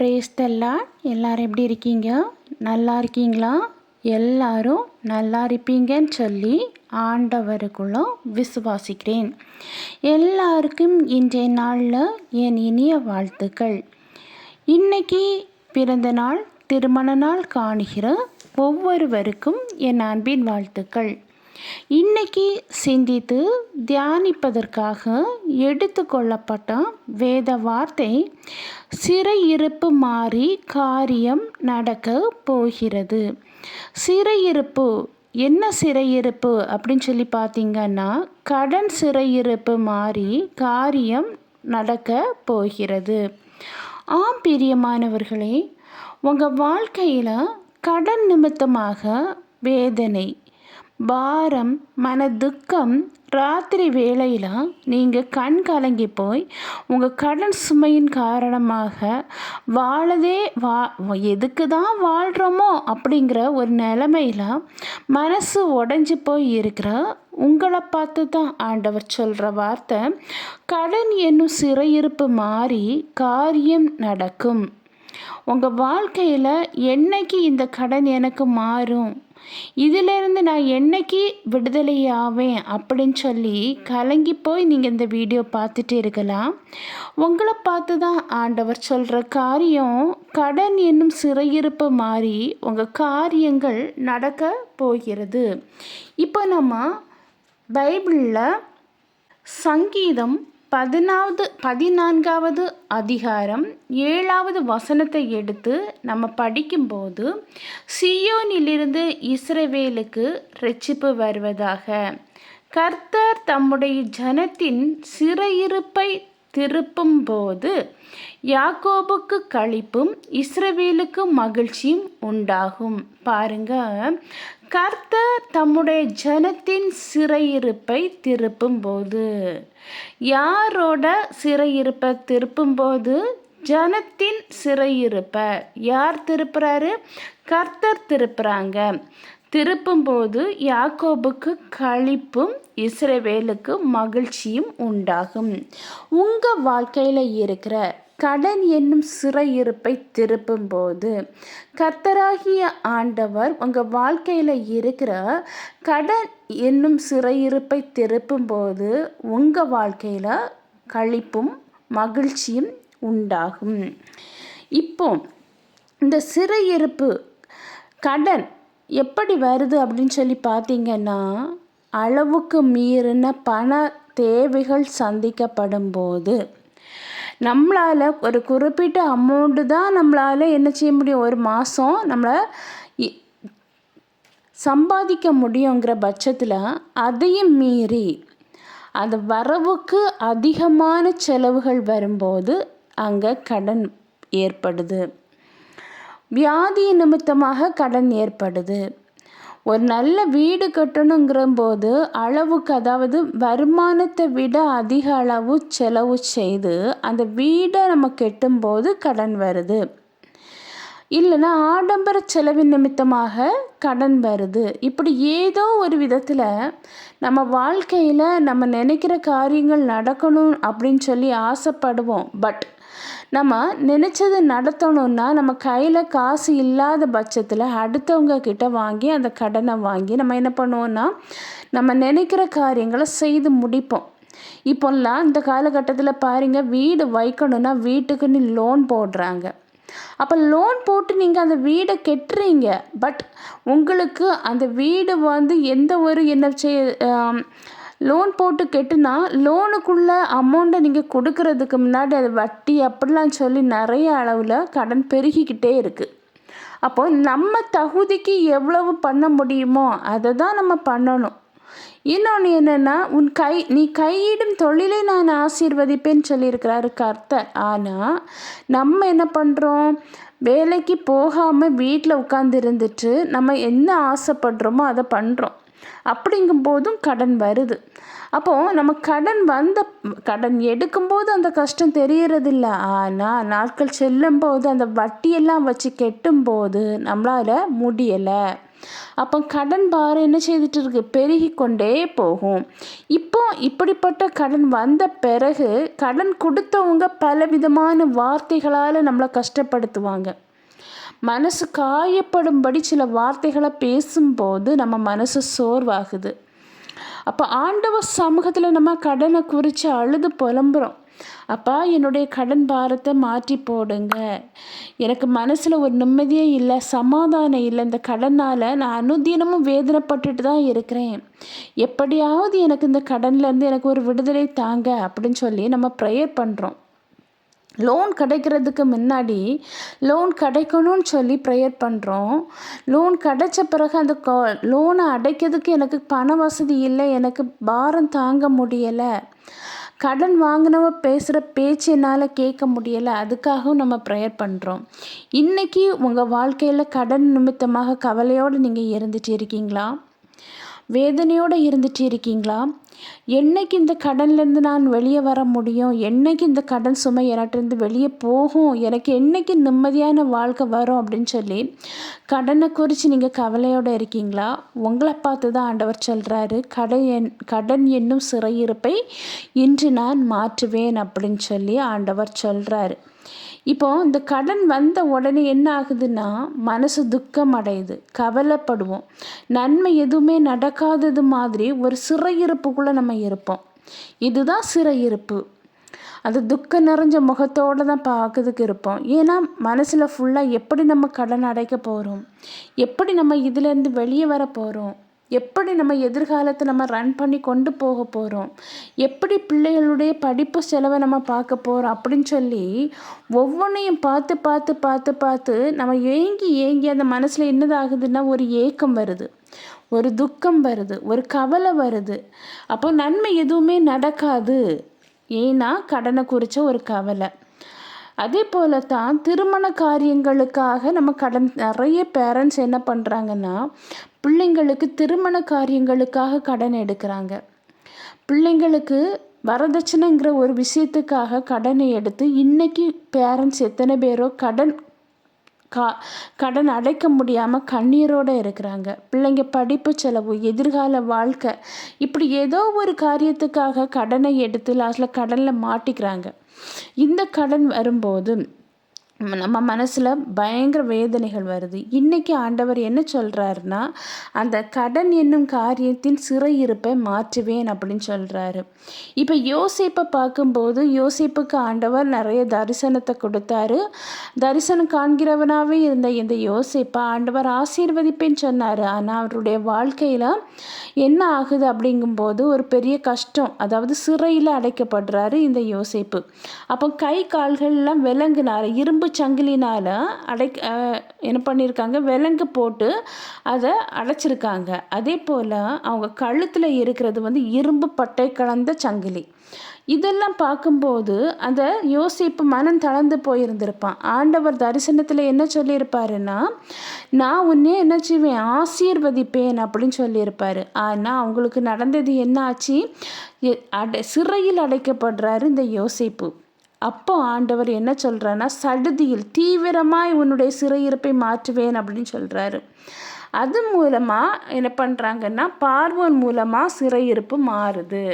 பிரேஸ்தல்லா எல்லோரும் எப்படி இருக்கீங்க? நல்லா இருக்கீங்களா? எல்லாரும் நல்லா இருப்பீங்கன்னு சொல்லி ஆண்டவருக்குள்ள விசுவாசிக்கிறேன். எல்லாருக்கும் இன்றைய நாளில் என் இனிய வாழ்த்துக்கள். இன்னைக்கு பிறந்த நாள் திருமண நாள் காணுகிற ஒவ்வொருவருக்கும் என் அன்பின் வாழ்த்துக்கள். இன்னைக்கு சிந்தித்து தியானிப்பதற்காக எடுத்துக்கொள்ளப்பட்ட வேத வார்த்தை சிறையிருப்பு மாறி காரியம் நடக்க போகிறது. சிறையிருப்பு என்ன சிறையிருப்பு அப்படின்னு சொல்லி பார்த்தீங்கன்னா கடன் சிறையிருப்பு மாறி காரியம் நடக்க போகிறது. ஆம் பிரியமானவர்களே உங்கள் வாழ்க்கையில் கடன் நிமித்தமாக வேதனை பாரம் மன துக்கம் ராத்திரி வேளையில் நீங்கள் கண் கலங்கி போய் உங்கள் கடன் சுமையின் காரணமாக வாழதே வா எதுக்கு தான் வாழ்கிறோமோ அப்படிங்கிற ஒரு நிலமையில் மனசு உடஞ்சி போய் இருக்கிற உங்களை பார்த்து தான் ஆண்டவர் சொல்கிற வார்த்தை கடன் என்னும் சிறையிருப்பு மாறி காரியம் நடக்கும். உங்கள் வாழ்க்கையில் என்னைக்கு இந்த கடன் எனக்கு மாறும்? இதிலிருந்து நான் என்னைக்கு விடுதலை ஆவேன்? அப்படின்னு சொல்லி கலங்கி போய் நீங்கள் இந்த வீடியோ பார்த்துட்டு இருக்கலாம். உங்களை பார்த்து தான் ஆண்டவர் சொல்கிற காரியம் கடன் என்னும் சிறையிருப்பு மாறி உங்கள் காரியங்கள் நடக்க போகிறது. இப்போ நம்ம பைபிளில் சங்கீதம் பதினாவது பதினான்காவது அதிகாரம் ஏழாவது வசனத்தை எடுத்து நம்ம படிக்கும்போது சியோனிலிருந்து இஸ்ரவேலுக்கு ரட்சிப்பு வருவதாக. கர்த்தர் தம்முடைய ஜனத்தின் சிறையிருப்பை திருப்பும் போது யாக்கோபுக்கு கழிப்பும் இஸ்ரவேலுக்கு மகிழ்ச்சியும் உண்டாகும். பாருங்க கர்த்தர் தம்முடைய ஜனத்தின் சிறையிருப்பை திருப்பும் போது யாரோட சிறையிருப்பை திருப்பும் போது ஜனத்தின் சிறையிருப்பை. யார் திருப்புறாரு? கர்த்தர் திருப்புறாங்க. திருப்பும்போது யாக்கோபுக்கு கழிப்பும் இஸ்ரவேலுக்கு மகிழ்ச்சியும் உண்டாகும். உங்கள் வாழ்க்கையில் இருக்கிற கடன் என்னும் சிறையிருப்பை திருப்பும்போது கர்த்தராகிய ஆண்டவர் உங்கள் வாழ்க்கையில் இருக்கிற கடன் என்னும் சிறையிருப்பை திருப்பும்போது உங்கள் வாழ்க்கையில் கழிப்பும் மகிழ்ச்சியும் உண்டாகும். இப்போ இந்த சிறையிருப்பு கடன் எப்படி வருது அப்படின்னு சொல்லி பார்த்தீங்கன்னா அளவுக்கு மீறின பண தேவைகள் சந்திக்கப்படும் போது நம்மளால் ஒரு குறிப்பிட்ட அமௌண்ட்டு தான் நம்மளால் என்ன செய்ய முடியும்? ஒரு மாதம் நம்மளை சம்பாதிக்க முடியுங்கிற பட்சத்தில் அதையும் மீறி அந்த வரவுக்கு அதிகமான செலவுகள் வரும்போது அங்கே கடன் ஏற்படுது. வியாதி நிமித்தமாக கடன் ஏற்படுது. ஒரு நல்ல வீடு கட்டணுங்கிற போது அளவுக்கு அதாவது வருமானத்தை விட அதிக அளவு செலவு செய்து அந்த வீடை நம்ம கட்டும்போது கடன் வருது. இல்லைன்னா ஆடம்பர செலவின் நிமித்தமாக கடன் வருது. இப்படி ஏதோ ஒரு விதத்தில் நம்ம வாழ்க்கையில் நம்ம நினைக்கிற காரியங்கள் நடக்கணும் அப்படின்னு சொல்லி ஆசைப்படுவோம். பட் நம்ம நினச்சது நடத்தணும்னா நம்ம கையில் காசு இல்லாத பட்சத்தில் அடுத்தவங்க கிட்ட வாங்கி அந்த கடனை வாங்கி நம்ம என்ன பண்ணுவோம்னா நம்ம நினைக்கிற காரியங்களை செய்து முடிப்போம். இப்போல்லாம் இந்த காலகட்டத்தில் பாருங்கள் வீடு வைக்கணும்னா வீட்டுக்குன்னு லோன் போடுறாங்க. அப்போ லோன் போட்டு நீங்கள் அந்த வீடை கெட்டுறீங்க. பட் உங்களுக்கு அந்த வீடு வந்து எந்த ஒரு என்ன செய் லோன் போட்டு கெட்டுனா லோனுக்குள்ள அமௌண்ட்டை நீங்கள் கொடுக்கறதுக்கு முன்னாடி அது வட்டி அப்படிலாம் சொல்லி நிறைய அளவில் கடன் பெருகிக்கிட்டே இருக்குது அப்போ நம்ம தகுதிக்கு எவ்வளவு பண்ண முடியுமோ அதை தான் நம்ம பண்ணணும். இன்னொன்று என்னென்னா உன் கை நீ கையிடும் தொழிலை நான் ஆசீர்வதிப்பேன்னு சொல்லியிருக்கிறாரு கர்த்தர். ஆனால் நம்ம என்ன பண்ணுறோம் வேலைக்கு போகாமல் வீட்டில் உட்காந்து இருந்துட்டு நம்ம என்ன ஆசைப்படுறோமோ அதை பண்ணுறோம் அப்படிங்கும்போதும் கடன் வருது. அப்போது நம்ம கடன் வந்த கடன் எடுக்கும்போது அந்த கஷ்டம் தெரியறதில்ல. ஆனால் நாட்கள் செல்லும்போது அந்த வட்டியெல்லாம் வச்சு கெட்டும்போது நம்மளால் முடியலை. அப்போ கடன் பாரம் என்ன செய்துட்டு இருக்கு பெருகி கொண்டே போகும். இப்போ இப்படிப்பட்ட கடன் வந்த பிறகு கடன் கொடுத்தவங்க பலவிதமான வார்த்தைகளால் நம்மளை கஷ்டப்படுத்துவாங்க. மனசு காயப்படும்படி சில வார்த்தைகளை பேசும்போது நம்ம மனசு சோர்வாகுது. அப்போ ஆண்டவர் சமூகத்தில் நம்ம கடனை குறித்து அழுது புலம்புறோம். அப்பா என்னுடைய கடன் பாரத்தை மாற்றி போடுங்க. எனக்கு மனசில் ஒரு நிம்மதியே இல்லை சமாதானம் இல்லை. இந்த கடனால் நான் அனுதினமும் வேதனைப்பட்டுட்டு தான் இருக்கிறேன். எப்படியாவது எனக்கு இந்த கடன்லேருந்து எனக்கு ஒரு விடுதலை தாங்க அப்படின்னு சொல்லி நம்ம ப்ரேயர் பண்ணுறோம் லோன் கிடைக்கிறதுக்கு முன்னாடி லோன் கிடைக்கணும்னு சொல்லி ப்ரேயர் பண்ணுறோம் லோன் கிடைச்ச பிறகு அந்த லோனை அடைக்கிறதுக்கு எனக்கு பண வசதி இல்லை எனக்கு பாரம் தாங்க முடியலை. கடன் வாங்கினவ பேசுகிற பேச்சு என்னால் கேட்க முடியலை அதுக்காகவும் நம்ம ப்ரேயர் பண்ணுறோம் இன்றைக்கி உங்கள் வாழ்க்கையில் கடன் நிமித்தமாக கவலையோடு நீங்கள் இருந்துட்டு இருக்கீங்களா? வேதனையோடு இருந்துட்டு இருக்கீங்களா? என்னைக்கு இந்த கடன்லேருந்து நான் வெளியே வர முடியும்? என்னைக்கு இந்த கடன் சுமை எனட்டிருந்து வெளியே போகும்? எனக்கு என்னைக்கு நிம்மதியான வாழ்க்கை வரும் அப்படின்னு சொல்லி கடனை குறித்து நீங்கள் கவலையோடு இருக்கீங்களா? உங்களை பார்த்து தான் ஆண்டவர் சொல்கிறாரு கடன் என் கடன் என்னும் சிறையிருப்பை இன்று நான் மாற்றுவேன் அப்படின்னு சொல்லி ஆண்டவர் சொல்கிறாரு இப்போ இந்த கடன் வந்த உடனே என்ன ஆகுதுன்னா மனசு துக்கம் அடையுது கவலைப்படுவோம். நன்மை எதுவுமே நடக்காதது மாதிரி ஒரு சிறையிருப்புக்குள்ளே நம்ம இருப்போம். இதுதான் சிறையிருப்பு அது துக்கம் நிறைஞ்ச முகத்தோடு தான் பார்க்கறதுக்கு இருப்போம். ஏன்னா மனசில் ஃபுல்லாக எப்படி நம்ம கடன் அடைக்க போகிறோம் எப்படி நம்ம இதுலேருந்து வெளியே வர போகிறோம் எப்படி நம்ம எதிர்காலத்தை நம்ம ரன் பண்ணி கொண்டு போக போகிறோம் எப்படி பிள்ளைகளுடைய படிப்பு செலவை நம்ம பார்க்க போகிறோம் அப்படின்னு சொல்லி ஒவ்வொன்றையும் பார்த்து பார்த்து பார்த்து பார்த்து நம்ம ஏங்கி ஏங்கி அந்த மனசில் என்னதாகுதுன்னா ஒரு ஏக்கம் வருது. ஒரு துக்கம் வருது. ஒரு கவலை வருது. அப்போ நன்மை எதுவுமே நடக்காது. ஏன்னா கடனை குறித்த ஒரு கவலை. அதே போல தான் திருமண காரியங்களுக்காக நம்ம கடன் நிறைய பேரண்ட்ஸ் என்ன பண்ணுறாங்கன்னா பிள்ளைங்களுக்கு திருமண காரியங்களுக்காக கடன் எடுக்கிறாங்க. பிள்ளைங்களுக்கு வரதட்சணைங்கிற ஒரு விஷயத்துக்காக கடனை எடுத்து இன்றைக்கி பேரண்ட்ஸ் எத்தனை பேரோ கடன் கா கடன் அடைக்க முடியாமல் கண்ணீரோடு இருக்கிறாங்க. பிள்ளைங்க படிப்பு செலவு எதிர்கால வாழ்க்கை இப்படி ஏதோ ஒரு காரியத்துக்காக கடனை எடுத்து லாஸ்ட்டில் கடனில் மாட்டிக்கிறாங்க. இந்த கடன் வரும்போது நம்ம மனசில் பயங்கர வேதனைகள் வருது. இன்றைக்கி ஆண்டவர் என்ன சொல்கிறாருன்னா அந்த கடன் என்னும் காரியத்தின் சிறையிருப்பை மாற்றுவேன் அப்படின்னு சொல்கிறாரு இப்போ யோசிப்பை பார்க்கும்போது யோசிப்புக்கு ஆண்டவர் நிறைய தரிசனத்தை கொடுத்தாரு. தரிசனம் காண்கிறவனாகவே இருந்த இந்த யோசிப்பை ஆண்டவர் ஆசீர்வதிப்பேன்னு சொன்னார். ஆனால் அவருடைய வாழ்க்கையில் என்ன ஆகுது அப்படிங்கும்போது ஒரு பெரிய கஷ்டம் அதாவது சிறையில் அடைக்கப்படுறாரு இந்த யோசிப்பு. அப்போ கை கால்கள்லாம் விலங்குனார் இரும்பு சங்கிலினால் அடை என்ன பண்ணியிருக்காங்க விலங்கு போட்டு அதை அடைச்சிருக்காங்க. அதே போல் அவங்க கழுத்தில் இருக்கிறது வந்து இரும்பு பட்டை கலந்த சங்கிலி. இதெல்லாம் பார்க்கும்போது அந்த யோசிப்பு மனம் தளர்ந்து போயிருந்திருப்பான். ஆண்டவர் தரிசனத்தில் என்ன சொல்லியிருப்பாருன்னா நான் உன்னே என்ன செய்வேன்? ஆசீர்வதிப்பேன் அப்படின்னு சொல்லியிருப்பாரு. ஆனால் அவங்களுக்கு நடந்தது என்ன ஆச்சு? அடை சிறையில் அடைக்கப்படுறாரு இந்த யோசிப்பு. அப்போ ஆண்டவர் என்ன சொல்கிறான்னா சடுதியில் தீவிரமாய் உன்னுடைய சிறையிருப்பை மாற்றுவேன் அப்படின்னு சொல்கிறாரு அது மூலமாக என்ன பண்ணுறாங்கன்னா பார்வன் மூலமாக சிறையிருப்பு மாறுது.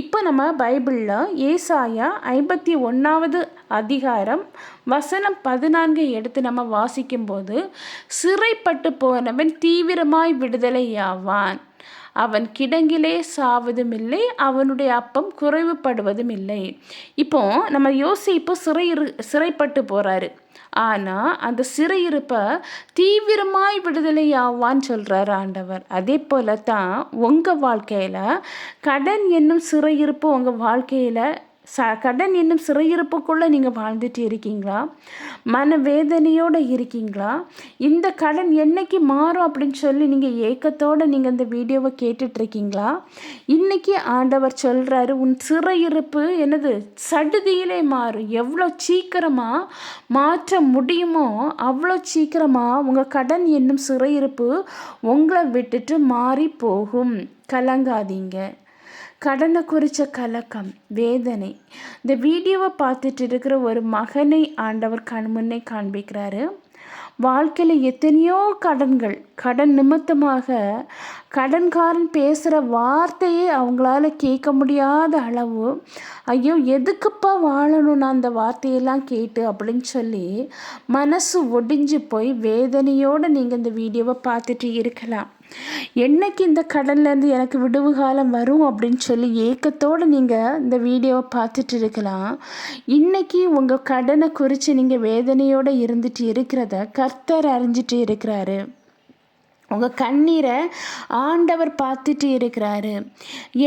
இப்போ நம்ம பைபிளில் ஏசாயா ஐம்பத்தி ஒன்றாவது அதிகாரம் வசனம் பதினான்கு எடுத்து நம்ம வாசிக்கும்போது சிறைப்பட்டு போனவன் தீவிரமாய் விடுதலையாவான். அவன் கிடங்கிலே சாவதும் இல்லை அவனுடைய அப்பம் குறைவுபடுவதும் இல்லை இப்போ நம்ம யோசிப்பு சிறை சிறைப்பட்டு போகிறாரு ஆனால் அந்த சிறையிருப்பை தீவிரமாய் விடுதலை ஆவான்னு சொல்கிறார் ஆண்டவர். அதே போல தான் உங்கள் வாழ்க்கையில் கடன் என்னும் சிறையிருப்பு உங்கள் வாழ்க்கையில் ச கடன் என்னும் சிறையிருப்புக்குள்ளே நீங்கள் வாழ்ந்துட்டு இருக்கீங்களா? மன வேதனையோடு இருக்கீங்களா? இந்த கடன் என்னைக்கு மாறும் அப்படின்னு சொல்லி நீங்கள் ஏக்கத்தோடு நீங்கள் இந்த வீடியோவை கேட்டுட்ருக்கீங்களா? இன்றைக்கி ஆண்டவர் சொல்கிறாரு உன் சிறையிருப்பு என்னது? சடுதியிலே மாறும் எவ்வளோ சீக்கிரமாக மாற்ற முடியுமோ அவ்வளோ சீக்கிரமாக உங்கள் கடன் என்னும் சிறையிருப்பு உங்களை விட்டுட்டு மாறி போகும். கலங்காதீங்க. கடனை குறித்த கலக்கம் வேதனை. இந்த வீடியோவை பார்த்துட்டு இருக்கிற ஒரு மகனை ஆண்டவர் கண் முன்னே காண்பிக்கிறாரு. வாழ்க்கையில் எத்தனையோ கடன்கள் கடன் நிமித்தமாக கடன்காரன் பேசுகிற வார்த்தையே அவங்களால கேட்க முடியாத அளவு ஐயோ எதுக்குப்பா வாழணும் நான் அந்த வார்த்தையெல்லாம் கேட்டு அப்படின்னு சொல்லி மனசு ஒடிஞ்சு போய் வேதனையோடு நீங்கள் இந்த வீடியோவை பார்த்துட்டு இருக்கலாம். என்னைக்கு இந்த கடன்லேருந்து எனக்கு விடுவு காலம் வரும் அப்படின்னு சொல்லி ஏக்கத்தோடு நீங்கள் இந்த வீடியோவை பார்த்துட்டு இருக்கலாம். இன்றைக்கி உங்கள் கடனை குறித்து நீங்கள் வேதனையோடு இருந்துட்டு இருக்கிறத கர்த்தர் அறிஞ்சிட்டு இருக்கிறாரு. உங்கள் கண்ணீரை ஆண்டவர் பார்த்துட்டு இருக்கிறாரு.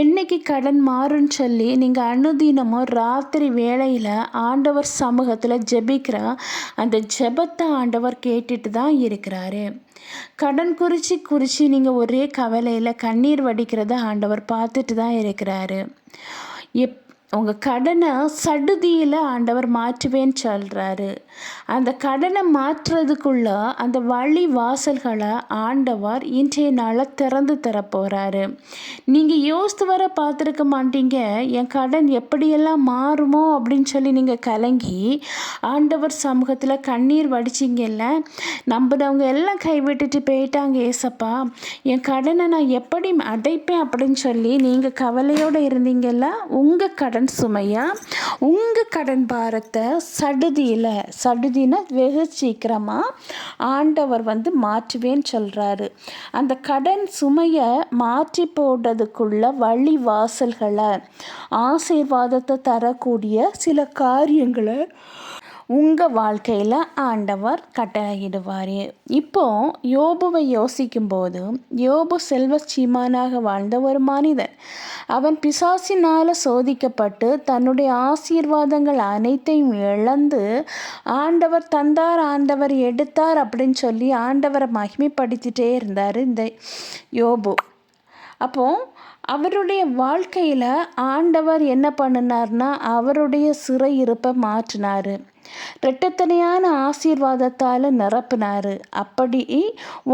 என்னைக்கு கடன் மாறும்னு சொல்லி நீங்கள் அனுதினமும் ராத்திரி வேளையில் ஆண்டவர் சமூகத்தில் ஜெபிக்கிற அந்த ஜெபத்தை ஆண்டவர் கேட்டுட்டு தான் இருக்கிறாரு. கடன் குறித்து குறித்து நீங்கள் ஒரே கவலையில் கண்ணீர் வடிக்கிறத ஆண்டவர் பார்த்துட்டு தான் இருக்கிறாரு. எப் உங்கள் கடனை சடுதியில் ஆண்டவர் மாற்றுவேன்னு சொல்கிறாரு அந்த கடனை மாற்றுறதுக்குள்ள அந்த வழி வாசல்களை ஆண்டவர் இன்றைய நாளில் திறந்து தரப்போகிறாரு நீங்கள் யோசித்து வர பார்த்துருக்க மாட்டீங்க என் கடன் எப்படியெல்லாம் மாறுமோ அப்படின்னு சொல்லி நீங்கள் கலங்கி ஆண்டவர் சமூகத்தில் கண்ணீர் வடிச்சிங்கல்ல நம்பினவங்க எல்லாம் கைவிட்டுட்டு போயிட்டாங்க ஏசப்பா. என் கடனை நான் எப்படி அடைப்பேன் அப்படின்னு சொல்லி நீங்கள் கவலையோடு இருந்தீங்கல்ல உங்கள் கடன் கடன் சுமையா? உங்கள் கடன் பாரத்தை சடுதியில் சடுதினா வெகு சீக்கிரமாக ஆண்டவர் வந்து மாற்றுவேன்னு சொல்கிறாரு அந்த கடன் சுமையை மாற்றி போடுறதுக்குள்ள வழி வாசல்களை ஆசீர்வாதத்தை தரக்கூடிய சில காரியங்களை உங்கள் வாழ்க்கையில் ஆண்டவர் கட்டளையிடுவார். இப்போ யோபுவை யோசிக்கும்போது யோபு செல்வ சீமானாக வாழ்ந்த ஒரு மனிதன். அவன் பிசாசினால் சோதிக்கப்பட்டு தன்னுடைய ஆசீர்வாதங்கள் அனைத்தையும் இழந்து ஆண்டவர் தந்தார் ஆண்டவர் எடுத்தார் அப்படின்னு சொல்லி ஆண்டவரை மகிமைப்படுத்திட்டே இருந்தார் இந்த யோபு. அப்போது அவருடைய வாழ்க்கையில் ஆண்டவர் என்ன பண்ணினார்னா அவருடைய சிறை இருப்பை மாற்றினார். ரெட்டத்தனையான ஆசீர்வாதத்தால் நிரப்பினார். அப்படி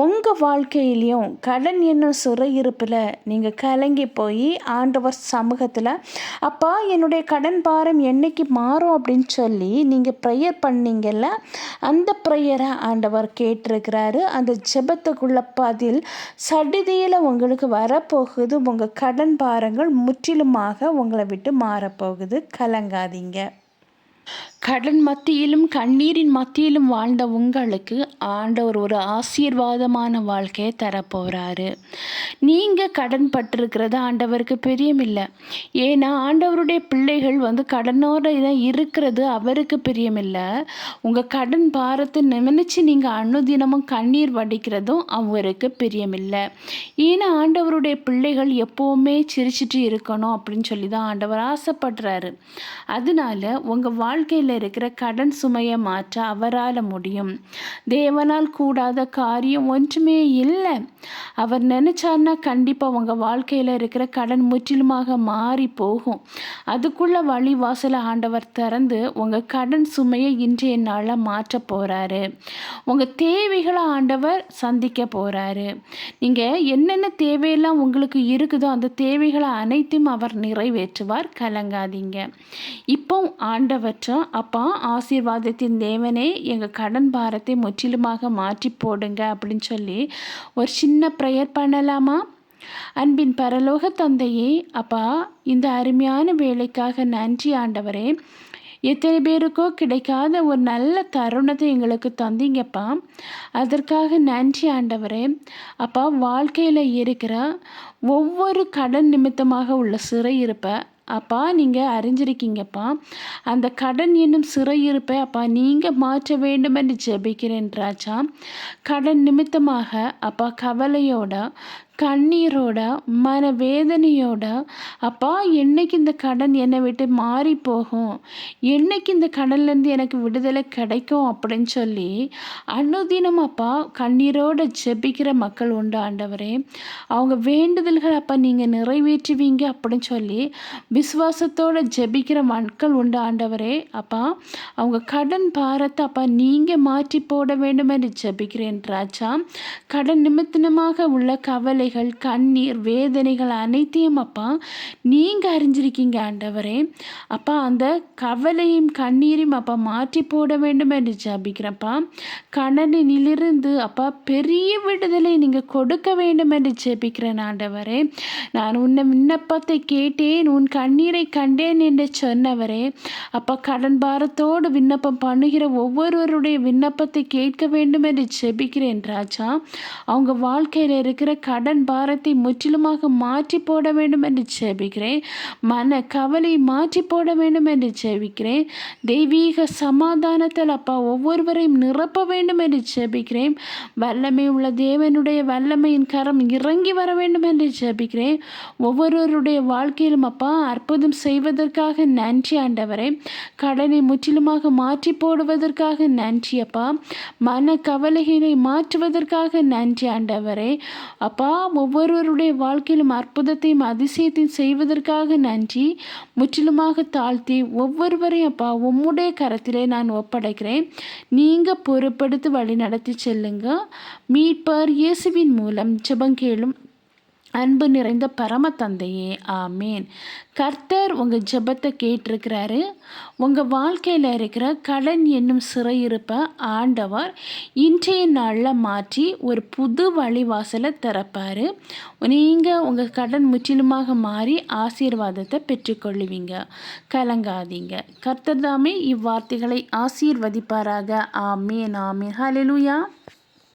உங்கள் வாழ்க்கையிலையும் கடன் என்னும் சிறையிருப்பில் நீங்கள் கலங்கி போய் ஆண்டவர் சமூகத்தில் அப்பா என்னுடைய கடன் பாரம் என்னைக்கு மாறும்? அப்படின்னு சொல்லி நீங்கள் ப்ரேயர் பண்ணீங்கல்ல அந்த ப்ரேயரை ஆண்டவர் கேட்டிருக்கிறாரு. அந்த ஜெபத்துக்குள்ள பதில் சடிதியில் உங்களுக்கு வரப்போகுது. உங்கள் கடன் பாரங்கள் முற்றிலுமாக உங்களை விட்டு மாறப்போகுது. கலங்காதீங்க. கடன் மத்தியிலும் கண்ணீரின் மத்தியிலும் வாழ்ந்த உங்களுக்கு ஆண்டவர் ஒரு ஆசீர்வாதமான வாழ்க்கையை தரப்போகிறாரு நீங்கள் கடன் பட்டிருக்கிறது ஆண்டவருக்கு பிரியமில்லை. ஏன்னா ஆண்டவருடைய பிள்ளைகள் வந்து கடனோட இதாக இருக்கிறது அவருக்கு பிரியமில்லை. உங்கள் கடன் பாரத்தை நினைச்சு நீங்கள் அனுதினமும் கண்ணீர் வடிக்கிறதும் அவருக்கு பிரியமில்லை. ஏன்னா ஆண்டவருடைய பிள்ளைகள் எப்போவுமே சிரிச்சிட்டு இருக்கணும் அப்படின்னு சொல்லி தான் ஆண்டவர் ஆசைப்படுறாரு. அதனால உங்கள் வாழ்க்கையில் இருக்கிற கடன் சுமையை மாற்ற அவரால் முடியும். தேவனால் கூடாத காரியம் ஒன்றுமே இல்லை. அவர் நினச்சார்னா கண்டிப்பாக உங்கள் வாழ்க்கையில் இருக்கிற கடன் முற்றிலுமாக மாறி போகும். அதுக்குள்ள வழி வாசலை ஆண்டவர் திறந்து உங்கள் கடன் சுமையை இன்றைய நாளில் மாற்ற போகிறாரு உங்கள் தேவைகளை ஆண்டவர் சந்திக்க போகிறாரு நீங்கள் என்னென்ன தேவையெல்லாம் உங்களுக்கு இருக்குதோ அந்த தேவைகளை அனைத்தும் அவர் நிறைவேற்றுவார். கலங்காதீங்க. இப்போ ஆண்டவற்றம் அப்பா ஆசீர்வாதத்தின் தேவனே எங்கள் கடன் பாரத்தை முற்றிலுமாக மாற்றி போடுங்க அப்படின்னு சொல்லி ஒரு சின்ன ப்ரேயர் பண்ணலாமா? அன்பின் பரலோக தந்தையே அப்பா இந்த அருமையான வேலைக்காக நன்றி ஆண்டவரே. எத்தனை பேருக்கோ கிடைக்காத ஒரு நல்ல தருணத்தை எங்களுக்கு தந்தீங்கப்பா. அதற்காக நன்றி ஆண்டவரே. அப்பா வாழ்க்கையில் இருக்கிற ஒவ்வொரு கடன் நிமித்தமாக உள்ள சிறை இருப்பை அப்பா நீங்கள் அறிஞ்சிருக்கீங்கப்பா. அந்த கடன் என்னும் சிறையிருப்பை அப்பா நீங்கள் மாற்ற வேண்டும் என்று ஜெபிக்கிறேன் ராஜா. கடன் நிமித்தமாக அப்பா கவலையோட கண்ணீரோட மன வேதனையோட அப்பா என்னைக்கு இந்த கடன் என்னை விட்டு மாறி போகும்? என்னைக்கு இந்த கடன்லேருந்து எனக்கு விடுதலை கிடைக்கும்? அப்படின்னு சொல்லி அனுதினம் அப்பா கண்ணீரோட ஜெபிக்கிற மக்கள் உண்டு ஆண்டவரே. அவங்க வேண்டுதல்கள் அப்பா நீங்கள் நிறைவேற்றுவீங்க அப்படின்னு சொல்லி விசுவாசத்தோட ஜெபிக்கிற மக்கள் உண்டு ஆண்டவரே. அப்பா அவங்க கடன் பாரத்தை அப்பா நீங்கள் மாற்றி போட வேண்டும் என்று ஜெபிக்கிறேன் ராஜா. கடன் நிமித்தமாக உள்ள கவலை கவலைகள் கண்ணீர் வேதனைகள் அனைத்தையும் அப்பா நீங்கள் அறிஞ்சிருக்கீங்க ஆண்டவரே. அப்பா அந்த கவலையும் கண்ணீரையும் அப்பா மாற்றி போட வேண்டும் என்று ஜபிக்கிறப்பா கணனிலிருந்து அப்பா பெரிய விடுதலை நீங்கள் கொடுக்க வேண்டும் என்று ஜெபிக்கிறேன் ஆண்டவரே. நான் உன்னை விண்ணப்பத்தை கேட்டேன் உன் கண்ணீரை கண்டேன் என்று சொன்னவரே. அப்பா கடன் பாரத்தோடு விண்ணப்பம் பண்ணுகிற ஒவ்வொருவருடைய விண்ணப்பத்தை கேட்க வேண்டும் என்று ஜெபிக்கிறேன் ராஜா. அவங்க வாழ்க்கையில் இருக்கிற கடன் பாரத்தை முற்றிலுமாக மாற்றி போட வேண்டும் என்று செபிக்கிறேன் மன கவலை மாற்றி போட வேண்டும் என்று செபிக்கிறேன் தெய்வீக சமாதானத்தில் அப்பா ஒவ்வொருவரையும் நிரப்ப வேண்டும் என்று செபிக்கிறேன் வல்லமை உள்ள தேவனுடைய வல்லமையின் கரம் இறங்கி வர வேண்டும் என்று ஜெபிக்கிறேன். ஒவ்வொருவருடைய வாழ்க்கையிலும் அப்பா அற்புதம் செய்வதற்காக நன்றி ஆண்டவரே. கடனை முற்றிலுமாக மாற்றி போடுவதற்காக நன்றி அப்பா. மன கவலைகளை மாற்றுவதற்காக நன்றி ஆண்டவரே. அப்பா ஒவ்வொருவருடைய வாழ்க்கையிலும் அற்புதத்தையும் அதிசயத்தையும் செய்வதற்காக நன்றி. முற்றிலுமாக தாழ்த்தி ஒவ்வொருவரையும் அப்பா உம்முடைய கரத்திலே நான் ஒப்படைக்கிறேன். நீங்கள் பொறுப்படுத்தி வழி நடத்தி செல்லுங்க. மீட்பர் இயேசுவின் மூலம் ஜெபங்கேளும் அன்பு நிறைந்த பரம தந்தையே ஆமேன். கர்த்தர் உங்கள் ஜெபத்தை கேட்டிருக்கிறாரு. உங்கள் வாழ்க்கையில் இருக்கிற கடன் என்னும் சிறையிருப்பை ஆண்டவர் இன்றைய நாளில் மாற்றி ஒரு புது வழிவாசலை திறப்பார். நீங்கள் உங்கள் கடன் முற்றிலுமாக மாறி ஆசீர்வாதத்தை பெற்றுக்கொள்ளுவீங்க. கலங்காதீங்க. கர்த்தர் தாமே இவ்வார்த்தைகளை ஆசீர்வதிப்பாராக. ஆமேன் ஆமேன். ஹலெலுயா